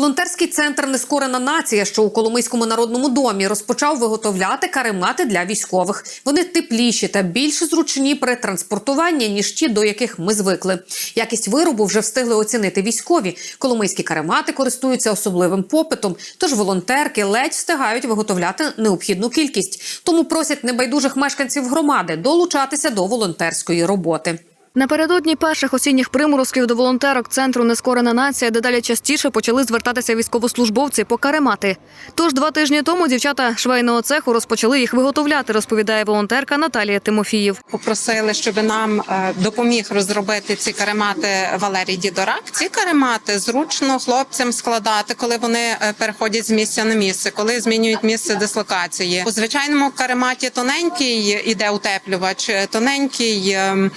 Волонтерський центр Нескорена нація, що у Коломийському народному домі, розпочав виготовляти каремати для військових. Вони тепліші та більш зручні при транспортуванні ніж ті, до яких ми звикли. Якість виробу вже встигли оцінити військові. Коломийські каремати користуються особливим попитом. Тож волонтерки ледь встигають виготовляти необхідну кількість. Тому просять небайдужих мешканців громади долучатися до волонтерської роботи. Напередодні перших осінніх приморозків до волонтерок центру Нескорена нація дедалі частіше почали звертатися військовослужбовці по каремати. Тож два тижні тому дівчата швейного цеху розпочали їх виготовляти, розповідає волонтерка Наталія Тимофіїв. Попросили, щоб нам е, допоміг розробити ці каремати Валерій Дідорак. Ці каремати зручно хлопцям складати, коли вони е, переходять з місця на місце, коли змінюють місце дислокації. У звичайному карематі тоненький іде утеплювач, е, тоненький ем,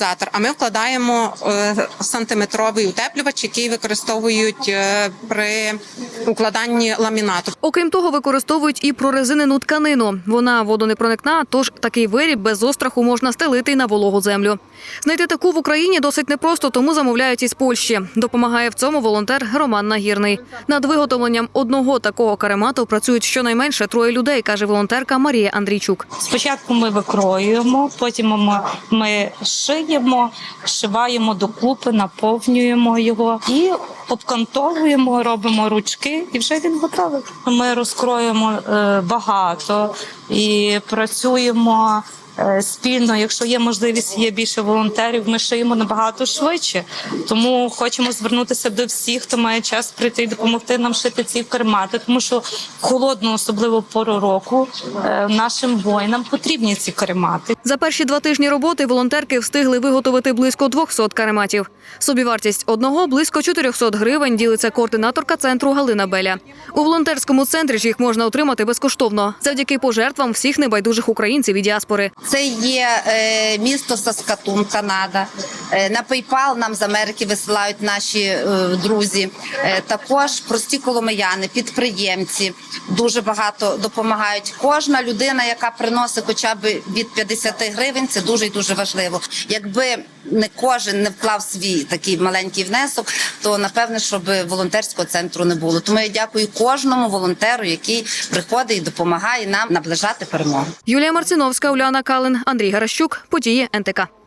амортизатор. А ми вкладаємо е, сантиметровий утеплювач, який використовують е, при укладанні ламінату. Окрім того, використовують і прорезинену тканину. Вона водонепроникна, тож такий виріб без остраху можна стелити й на вологу землю. Знайти таку в Україні досить непросто, тому замовляють із Польщі. Допомагає в цьому волонтер Роман Нагірний. Над виготовленням одного такого каремату працюють щонайменше троє людей, каже волонтерка Марія Андрійчук. Спочатку ми викроюємо, потім ми, ми шиємо, шиваємо докупи, наповнюємо його і обкантовуємо, робимо ручки, і вже він готовий. Ми розкроємо е, багато і працюємо. Е, Спільно, якщо є можливість, є більше волонтерів, ми шиємо набагато швидше. Тому хочемо звернутися до всіх, хто має час прийти і допомогти нам шити ці кармати, тому що в холодну, особливо пору року, е, нашим воїнам потрібні ці каремати. За перші два тижні роботи волонтерки встигли виготовити близько 200 карематів. Собівартість одного близько 400 гривень ділиться координаторка центру Галина Беля. У волонтерському центрі ж їх можна отримати безкоштовно завдяки пожертвам всіх небайдужих українців і діаспори. Це є е, місто Саскатун, Канада. Е, на PayPal нам з Америки висилають наші е, друзі. Також прості коломияни, підприємці дуже багато допомагають. Кожна людина, яка приносить хоча б від 50 гривень, це дуже і дуже важливо. Якби не кожен не вклав свій такий маленький внесок, то напевне, щоб волонтерського центру не було. Тому я дякую кожному волонтеру, який приходить і допомагає нам наближати перемогу. Юлія Марциновська, Уляна Калин, Андрій Гаращук. Події НТК.